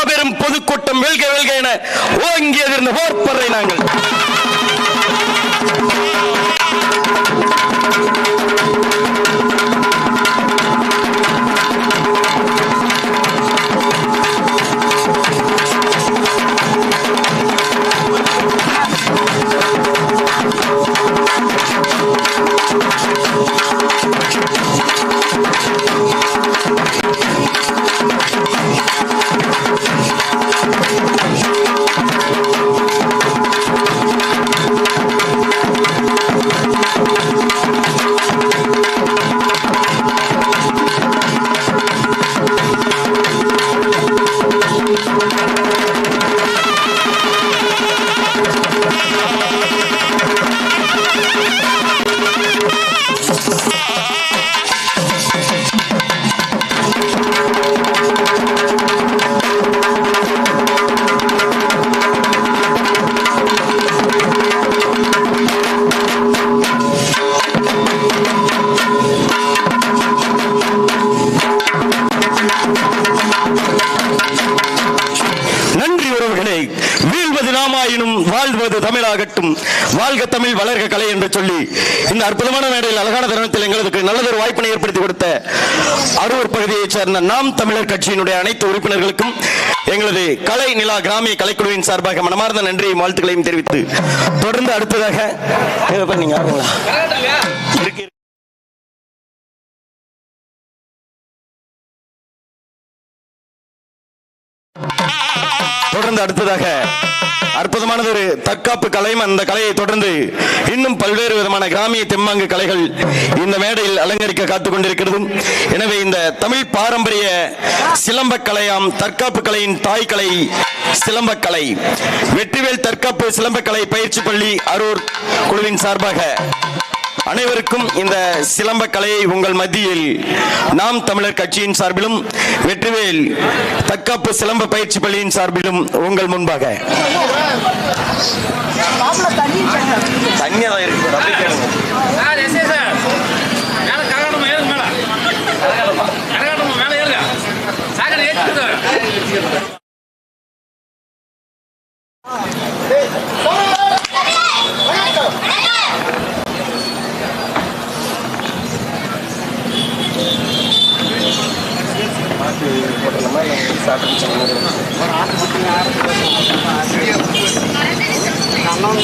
மாபெரும் பொதுக்கூட்டம் வெல்க வெல்க என ஓங்கி எதிர்ந்த போர்ப்பறை நாங்கள். சேர்ந்த நாம் தமிழர் கட்சியினுடைய அனைத்து உறுப்பினர்களுக்கும் எங்களது கலை நிலா கிராமிய கலைக்குழுவின் சார்பாக மனமார்ந்த நன்றியும் வாழ்த்துக்களையும் தெரிவித்து தொடர்ந்து அடுத்ததாக ஏ, அப்பா, நீங்க தொடர்ந்து அடுத்ததாக அற்புதமானது ஒரு தற்காப்பு கலையும் அந்த கலையை தொடர்ந்து இன்னும் பல்வேறு விதமான கிராமிய தெம்மாங்கு கலைகள் இந்த மேடையில் அலங்கரிக்க காத்துக் கொண்டிருக்கிறதும். எனவே இந்த தமிழ் பாரம்பரிய சிலம்பக் கலையாம் தற்காப்பு கலையின் தாய் கலை சிலம்ப கலை. வெற்றிவேல் தற்காப்பு சிலம்பக் கலை பயிற்சி பள்ளி அரூர் குழுவின் சார்பாக அனைவருக்கும் இந்த சிலம்ப கலையை உங்கள் மத்தியில் நாம் தமிழர் கட்சியின் சார்பிலும் வெற்றிவேல் தற்காப்பு சிலம்ப பயிற்சி பள்ளியின் சார்பிலும் உங்கள் முன்பாக. இருக்கு அப்படியே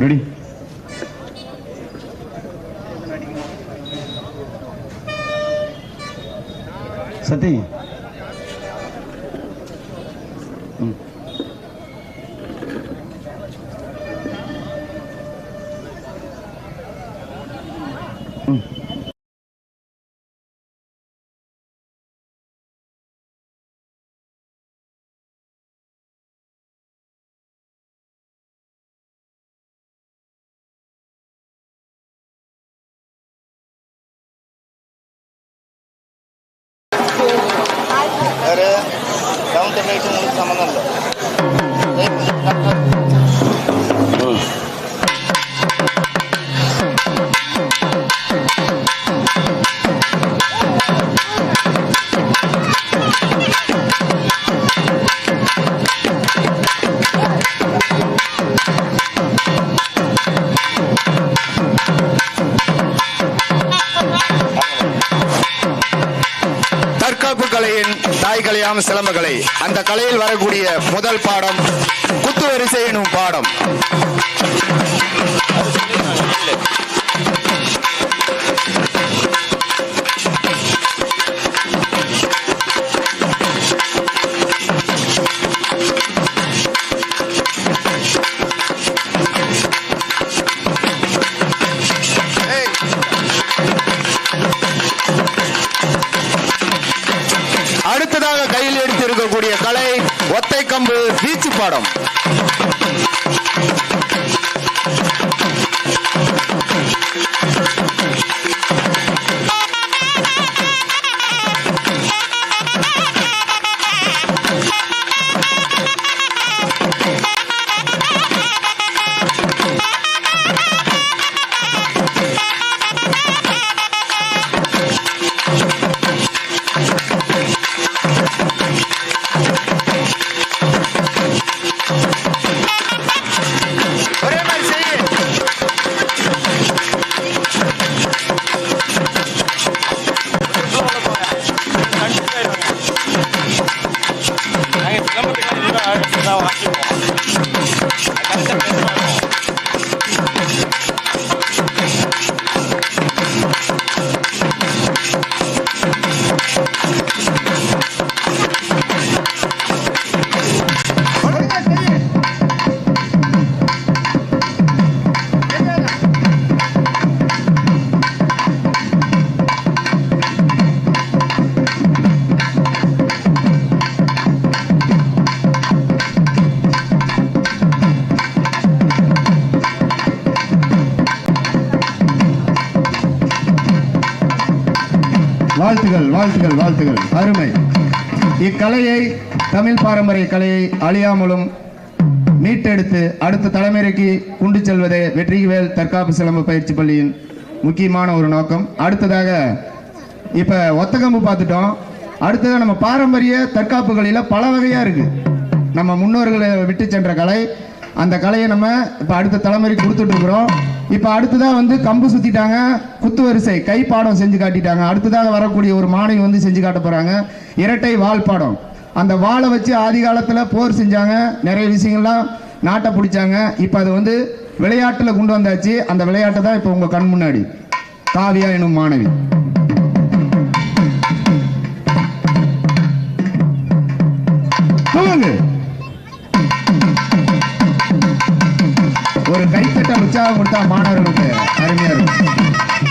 ரெடி சத்தி தாய் சிலம்பகலை அந்த கலையில் வரக்கூடிய முதல் பாடம் குத்து வரிசை எனும் பாடம். வீச்சு வாழ்த்துகள் வாழ்த்துகள் அருமை. இக்கலையை தமிழ் பாரம்பரிய கலையை அழியாமலும் மீட்டெடுத்து அடுத்த தலைமுறைக்கு கொண்டு செல்வதே வெற்றிவேல் தற்காப்பு சிலம்ப பயிற்சி பள்ளியின் முக்கியமான ஒரு நோக்கம். அடுத்ததாக இப்போ ஒத்தகம்பு பார்த்துட்டோம். அடுத்ததாக நம்ம பாரம்பரிய தற்காப்பு கலையில் பல வகையாக இருக்கு. நம்ம முன்னோர்களை விட்டு சென்ற கலை. அந்த கலையை நம்ம இப்போ அடுத்த தலைமுறைக்கு கொடுத்துட்ருக்குறோம் இப்போ அடுத்ததாக வந்து கம்பு சுற்றிட்டாங்க குத்து வரிசை கை பாடம் செஞ்சு காட்டிட்டாங்க. அடுத்ததாக வரக்கூடிய ஒரு மாணவி வந்து செஞ்சு காட்ட போகிறாங்க இரட்டை வால் பாடம். அந்த வாழை வச்சு ஆதி காலத்தில் போர் செஞ்சாங்க. நிறைய விஷயங்கள்லாம் நாட்டை பிடிச்சாங்க. இப்போ அது வந்து விளையாட்டில் கொண்டு வந்தாச்சு. அந்த விளையாட்டை தான் இப்போ உங்கள் கண் முன்னாடி. காவியா எனும் மாணவி. உற்சாகம் கொடுத்தா மாணவர்களுக்கு அருமையா இருக்கும்.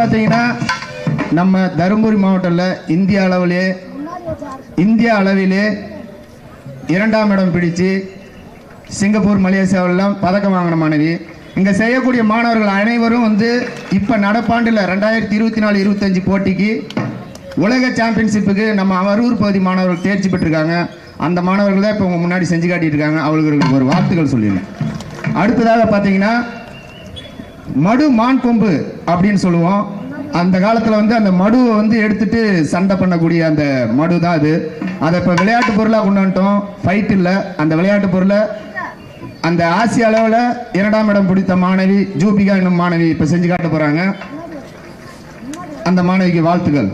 பார்த்தீங்கன்னா நம்ம தருமபுரி மாவட்டத்தில் இந்திய அளவிலே இந்திய அளவிலே இரண்டாம் இடம் பிடித்து சிங்கப்பூர் மலேசியாவிலாம் பதக்கம் வாங்கின மாணவி. இங்கே செய்யக்கூடிய மாணவர்கள் அனைவரும் வந்து இப்போ நடப்பாண்டில் ரெண்டாயிரத்தி இருபத்தி நாலு இருபத்தஞ்சி போட்டிக்கு உலக சாம்பியன்ஷிப்புக்கு நம்ம அரூர் பகுதி மாணவர்கள் தேர்ச்சி பெற்றிருக்காங்க. அந்த மாணவர்கள் தான் இப்போ உங்க முன்னாடி செஞ்சு காட்டிட்டு இருக்காங்க. அவர்களுக்கு ஒரு வார்த்தைகள் சொல்லிடுங்க அடுத்ததாக பார்த்தீங்கன்னா மடு மான் கொம்பு அப்படின்னு சொல்லுவோம். அந்த காலத்தில் வந்து அந்த மடுவை வந்து எடுத்துட்டு சண்டை பண்ணக்கூடிய அந்த மடு தான் அது. அதை இப்போ விளையாட்டு பொருளாக கொண்டு வந்துட்டோம். ஃபைட் இல்லை. அந்த விளையாட்டு பொருளை அந்த ஆசிய அளவில் இரண்டாம் இடம் பிடித்த மாணவி ஜூபிகா என்னும் மாணவி இப்போ செஞ்சு காட்ட போகிறாங்க அந்த மாணவிக்கு வாழ்த்துக்கள்.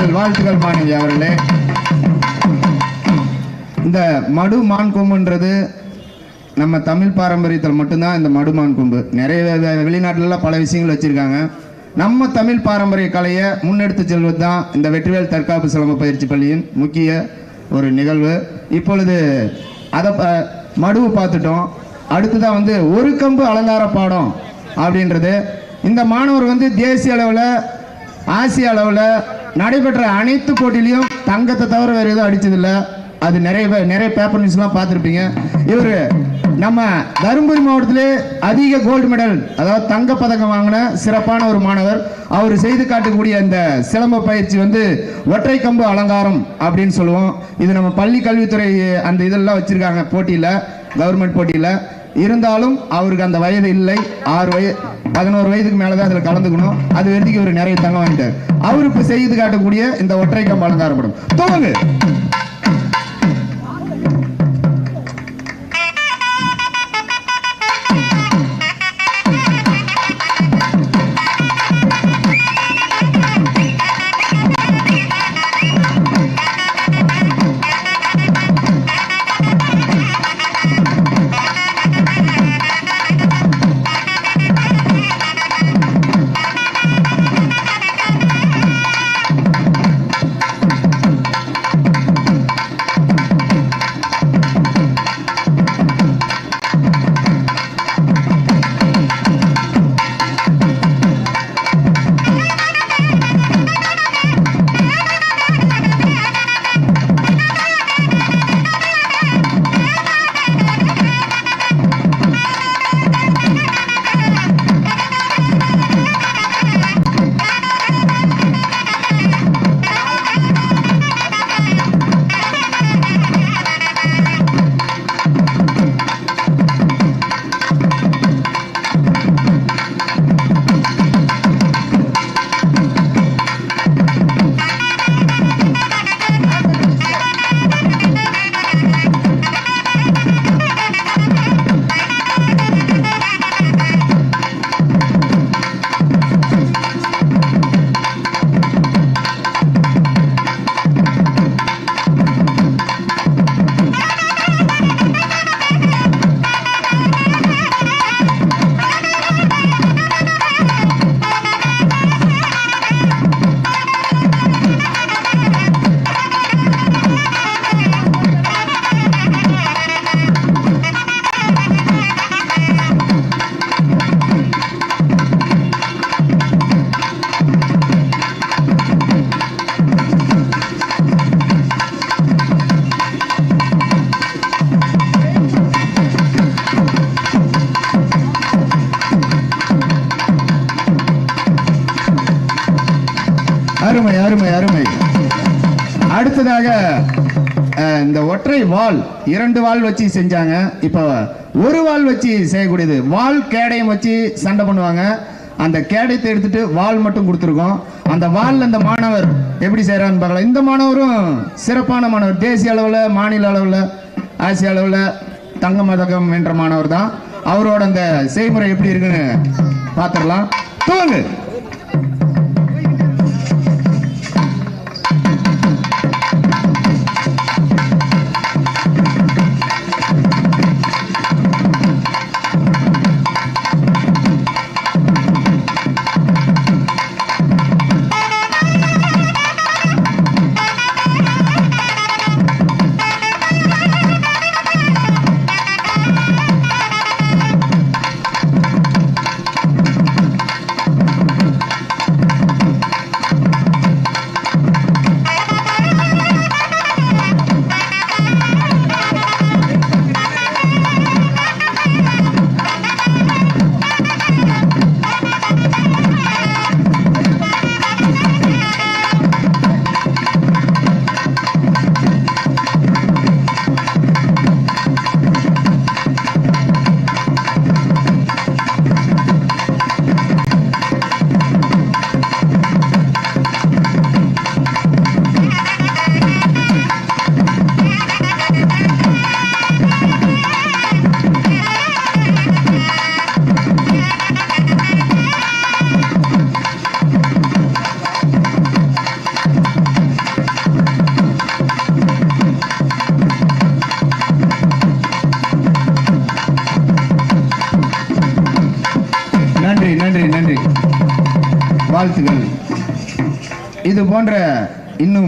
வாழ்த்துக்கள் வாழ்த்துக்கள் மாணவி அவர்களே. இந்த மடு மான் கொம்புன்றது நம்ம தமிழ் பாரம்பரியத்தில் மட்டும்தான் இந்த மடுமான் கொம்பு. நிறைய வெளிநாட்டிலலாம் பல விஷயங்கள் வச்சுருக்காங்க. நம்ம தமிழ் பாரம்பரிய கலையை முன்னெடுத்து செல்வது தான் இந்த வெற்றிவேல் தற்காப்பு சிலம்ப பயிற்சி பள்ளியின் முக்கிய ஒரு நிகழ்வு. இப்பொழுது அதை மடுவு பார்த்துட்டோம். அடுத்ததான் வந்து ஒரு கம்பு அலங்கார பாடம் அப்படின்றது. இந்த மாணவர் வந்து தேசிய அளவில் ஆசிய அளவில் நடைபெற்ற அனைத்து போட்டியிலையும் தங்கத்தை தவிர வேறு எதுவும் அடித்ததில்லை அது நிறைய பேர் நிறைய பேப்பர் நியூஸ்லாம் பார்த்துருப்பீங்க. இவர் நம்ம தருமபுரி மாவட்டத்திலே அதிக கோல்டு மெடல் அதாவது தங்க பதக்கம் வாங்கின சிறப்பான ஒரு மாணவர். அவர் செய்து காட்டக்கூடிய அந்த சிலம்ப பயிற்சி வந்து ஒற்றை கம்பு அலங்காரம் அப்படின்னு சொல்லுவோம். இது நம்ம பள்ளி கல்வித்துறை அந்த இதெல்லாம் வச்சுருக்காங்க போட்டியில் கவர்மெண்ட் போட்டியில். இருந்தாலும் அவருக்கு அந்த வயது இல்லை. ஆறு வயது பதினோரு வயதுக்கு மேலே தான் அதில் கலந்துக்கணும். அது வரைக்கும் இவர் நிறைய தங்கம் வாங்கிட்டார். அவர் இப்போ செய்து காட்டக்கூடிய இந்த ஒற்றை கம்பாலம் காரப்படும் துவங்கு வால் இரண்டு வால் வச்சு செஞ்சாங்க. இப்போ ஒரு வால் வச்சு செய்யக்கூடியது. வால் கேடயம் வச்சு சண்டை பண்ணுவாங்க. அந்த கேடயத்தை எடுத்துட்டு வால் மட்டும் கொடுத்துருக்கோம். அந்த வால்ல அந்த மாணவர் எப்படி செய்கிறான்னு பார்க்கலாம். இந்த மாணவரும் சிறப்பான மாணவர். தேசிய அளவில் மாநில அளவில் ஆசிய அளவில் தங்க மதகம் என்ற மாணவர் தான் அவரோட அந்த செய்முறை எப்படி இருக்குன்னு பார்த்துடலாம். துவங்கு.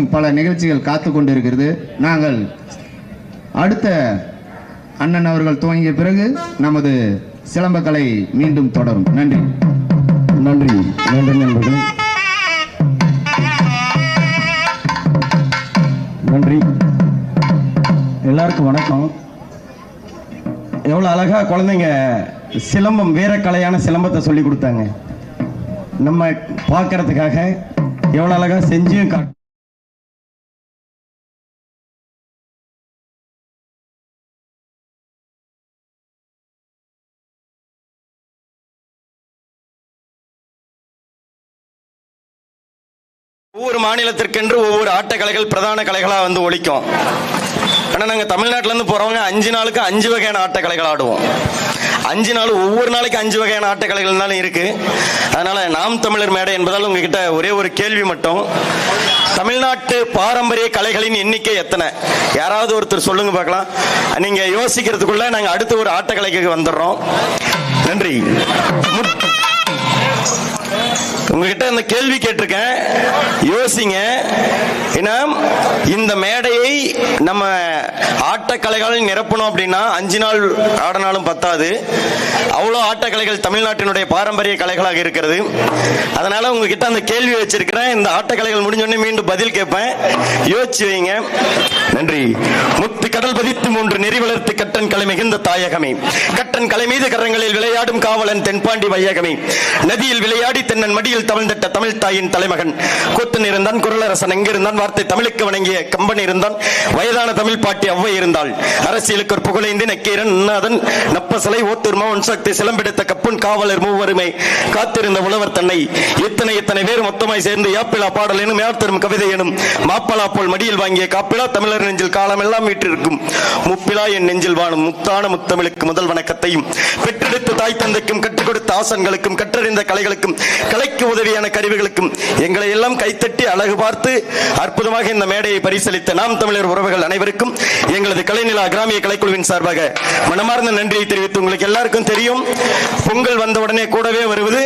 இன்னும் பல நிகழ்ச்சிகள் காத்து கொண்டிருக்கிறது நாங்கள் அடுத்த அண்ணன் அவர்கள் துவங்கிய பிறகு நமது சிலம்பக்கலை மீண்டும் தொடரும். நன்றி. நன்றி. நன்றி நண்பர்கள். நன்றி. எல்லாருக்கும் வணக்கம். எவ்வளோ அழகா குழந்தைங்க சிலம்பம் வேற கலையான சிலம்பத்தை சொல்லி கொடுத்தாங்க. நம்ம பார்க்கறதுக்காக எவ்வளோ அழகா செஞ்சும் காட்டு ஒவ்வொரு மாநிலத்திற்கென்று ஒவ்வொரு ஆட்டக்கலைகள் பிரதான கலைகளாக வந்து ஒழிக்கும். ஆனால் நாங்கள் தமிழ்நாட்டிலேருந்து போகிறவங்க அஞ்சு நாளுக்கு அஞ்சு வகையான ஆட்டக்கலைகள் ஆடுவோம். அஞ்சு நாள் ஒவ்வொரு நாளைக்கு அஞ்சு வகையான ஆட்டக்கலைகள் தானே அதனால் நாம் தமிழர் மேடை என்பதால் உங்ககிட்ட ஒரே ஒரு கேள்வி மட்டும். தமிழ்நாட்டு பாரம்பரிய கலைகளின் எண்ணிக்கை எத்தனை? யாராவது ஒருத்தர் சொல்லுங்க பார்க்கலாம். நீங்கள் யோசிக்கிறதுக்குள்ள நாங்கள் அடுத்த ஒரு ஆட்டக்கலைக்கு வந்துடுறோம். நன்றி. உங்ககிட்ட இந்த கேள்வி கேட்டிருக்கேன். யோசிங்க. ஏன்னா இந்த மேடையை நம்ம ஆட்டக்கலைகள் நிரப்பணும் அப்படின்னா அஞ்சு நாள் ஆடினாலும் பத்தாது. அவ்வளோ ஆட்டக்கலைகள் தமிழ்நாட்டினுடைய பாரம்பரிய கலைகளாக இருக்கிறது. அதனால உங்ககிட்ட அந்த கேள்வி வச்சிருக்கிறேன். இந்த ஆட்டக்கலைகள் முடிஞ்சோடனே மீண்டும் பதில் கேட்பேன். யோசிச்சு வைங்க. நன்றி. முத்து கடல் பதித்து மூன்று நெறி வளர்த்து கட்டன் கலை மிகுந்த தாயகமே. கட்டன் கலை மீது கரங்களில் விளையாடும் காவலன் தென்பாண்டி வையகமே. நதியில் விளையாடி தென்னன் மடியில் தவழ்ந்திட்ட தமிழ் தாயின் தலைமகன். கூத்தன் இருந்தான் குரலரசன் எங்கிருந்தான் வார்த்தை தமிழுக்கு வணங்கிய கம்பன் இருந்தான். வயதான தமிழ் பாட்டி அவ்வை இருந்தாள். அரசியலுக்கு ஒரு புகழைந்து நக்கீரன் நாதன் நப்பசலை ஓத்தூர் மோகன் சக்தி சிலம்பெடுத்த கப்புன் காவலர் மூவருமே. காத்திருந்த உழவர் தன்னை இத்தனை இத்தனை பேர் மொத்தமாய் சேர்ந்து யாப்பிலா பாடல் எனும் யாத்தரும் கவிதை எனும் மாப்பலா போல் மடியில் வாங்கிய காப்பிலா தமிழர் நெஞ்சில் காலமெல்லாம் வீற்றிருக்கும் முப்பிலா என் நெஞ்சில் வாழும் முத்தான முத்தமிழுக்கு முதல் வணக்கத்தையும் பெற்றெடுத்த தாய் தந்தைக்கும் கற்றுக் கொடுத்த ஆசன்களுக்கும் கற்றறிந்த கலைகளுக்கும் கலைக்கு உதவியான கருவிகளுக்கும் எங்களை எல்லாம் கைத்தட்டி அழகு பார்த்து அற்புதமாக இந்த மேடையை பரிசளித்த நாம் தமிழர் உறவுகள் அனைவருக்கும் எங்களது கலைநிலா கிராமிய கலைக்குழுவின் சார்பாக மனமார்ந்த நன்றியை தெரிவித்து உங்களுக்கு எல்லாருக்கும் தெரியும். பொங்கல் வந்தவுடனே கூடவே வருவது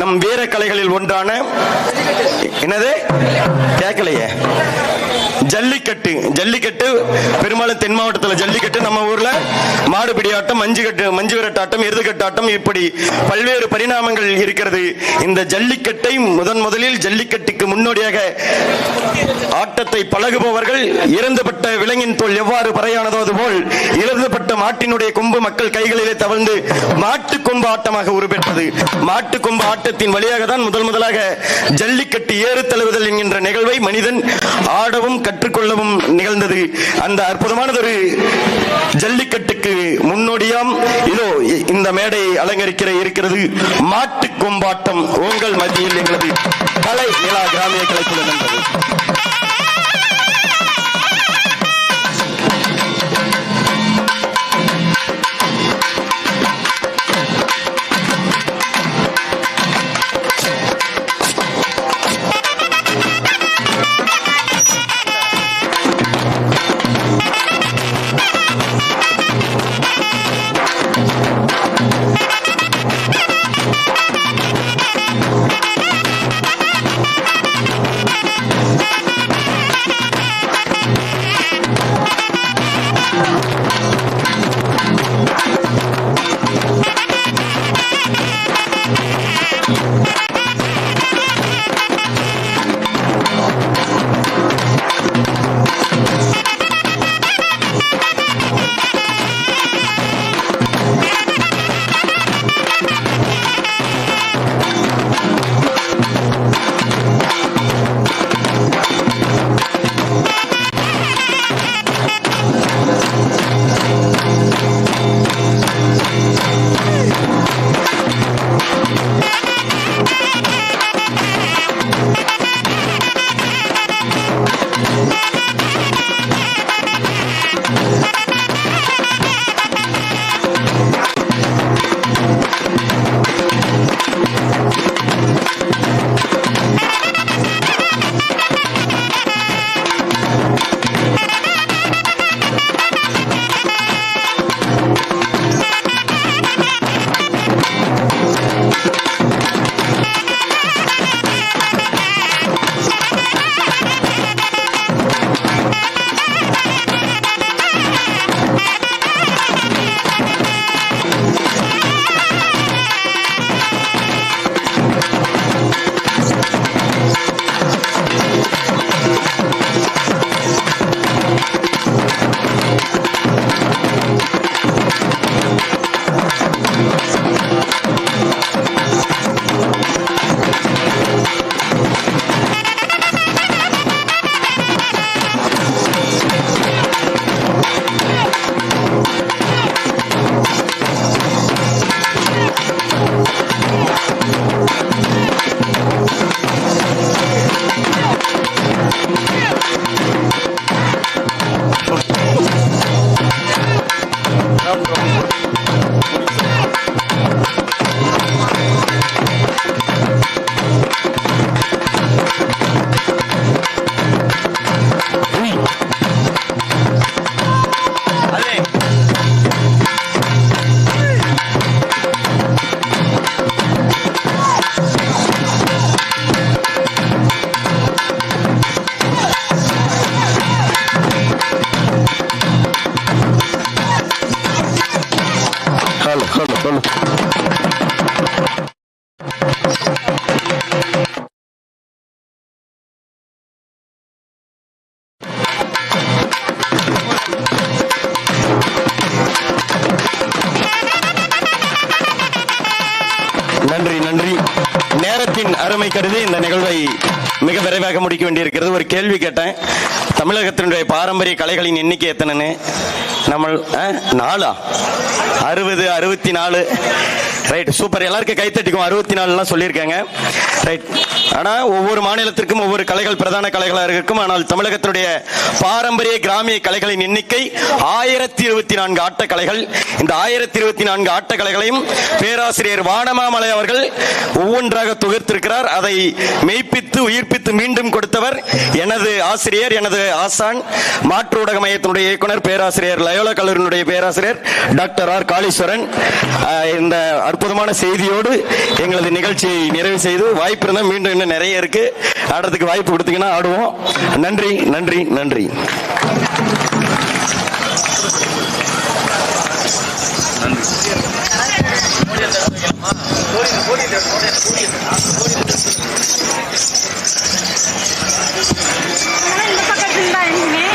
நம் வீர கலைகளில் ஒன்றான என்னது? கேட்கலையே. ஜல்லிக்கட்டு ஜல்லிக்கட்டு பெரும்பாலும் தென் மாவட்டத்தில் ஜல்லிக்கட்டு. நம்ம ஊர்ல மாடுபிடி ஆட்டம் மஞ்சு கட்டு மஞ்சு விரட்டாட்டம் எருதுகட்டாட்டம் இப்படி பல்வேறு பரிணாமங்கள் இருக்கிறது. இந்த ஜல்லிக்கட்டை முதன் முதலில் ஜல்லிக்கட்டுக்கு முன்னோடியாக ஆட்டத்தை பழகுபவர்கள் இறந்துபட்ட விலங்கின் தோல் எவ்வாறு பறையானதோ அதுபோல் இறந்துபட்ட மாட்டினுடைய கொம்பு மக்கள் கைகளிலே தவழ்ந்து மாட்டு கொம்பு ஆட்டமாக உருப்பெற்றது. மாட்டு கொம்பு ஆட்டத்தின் வழியாக தான் முதல் முதலாக ஜல்லிக்கட்டு ஏறு தழுவுதல் என்கின்ற நிகழ்வை மனிதன் ஆடவும் கற்றுக்கொள்ளவும் நிகழ்ந்தது. அந்த அற்புதமானதொரு ஜல்லிக்கட்டுக்கு முன்னோடியாம் இதோ இந்த மேடை அலங்கரிக்கிற இருக்கிறது. மாட்டு கொம்பாட்டம் உங்கள் மத்தியில் எங்களது கலை நிலா கிராமிய கலைக்குழு நண்பர்கள் கேள்வி கேட்டேன். தமிழகத்தினுடைய பாரம்பரிய கலைகளின் எண்ணிக்கை எத்தனைன்னு? நம்ம ஆ, நாலா? அறுபது அறுபத்தி நாலு ரைட் சூப்பர் எல்லாருக்கும் கைத்தட்டிக்கும் அறுபத்தி நாலுலாம் சொல்லியிருக்காங்க. ரைட் ஆனால் ஒவ்வொரு மாநிலத்திற்கும் ஒவ்வொரு கலைகள் பிரதான கலைகளாக இருக்கும். ஆனால் தமிழகத்தினுடைய பாரம்பரிய கிராமிய கலைகளின் எண்ணிக்கை ஆயிரத்தி இருபத்தி நான்கு ஆட்டக்கலைகள். இந்த ஆயிரத்தி இருபத்தி நான்கு ஆட்டக்கலைகளையும் பேராசிரியர் வானமாமலை அவர்கள் ஒவ்வொன்றாக தொகுத்திருக்கிறார். அதை மெய்ப்பித்து உயிர்ப்பித்து மீண்டும் கொடுத்தவர் எனது ஆசிரியர் எனது ஆசான் மாற்று ஊடக மையத்தினுடைய இயக்குனர் பேராசிரியர் லயோலா கல்லூரியினுடைய பேராசிரியர் டாக்டர் ஆர். காளீஸ்வரன். இந்த அற்புதமான செய்தியோடு எங்களது நிகழ்ச்சியை நிறைவு செய்து வாய்ப்பு இருந்தால் மீண்டும் இன்னும் நிறைய இருக்கு. ஆடுறதுக்கு வாய்ப்பு கொடுத்தீங்கன்னா ஆடுவோம். நன்றி நன்றி நன்றி. இந்த பக்கத்துல தான் இருந்தீங்க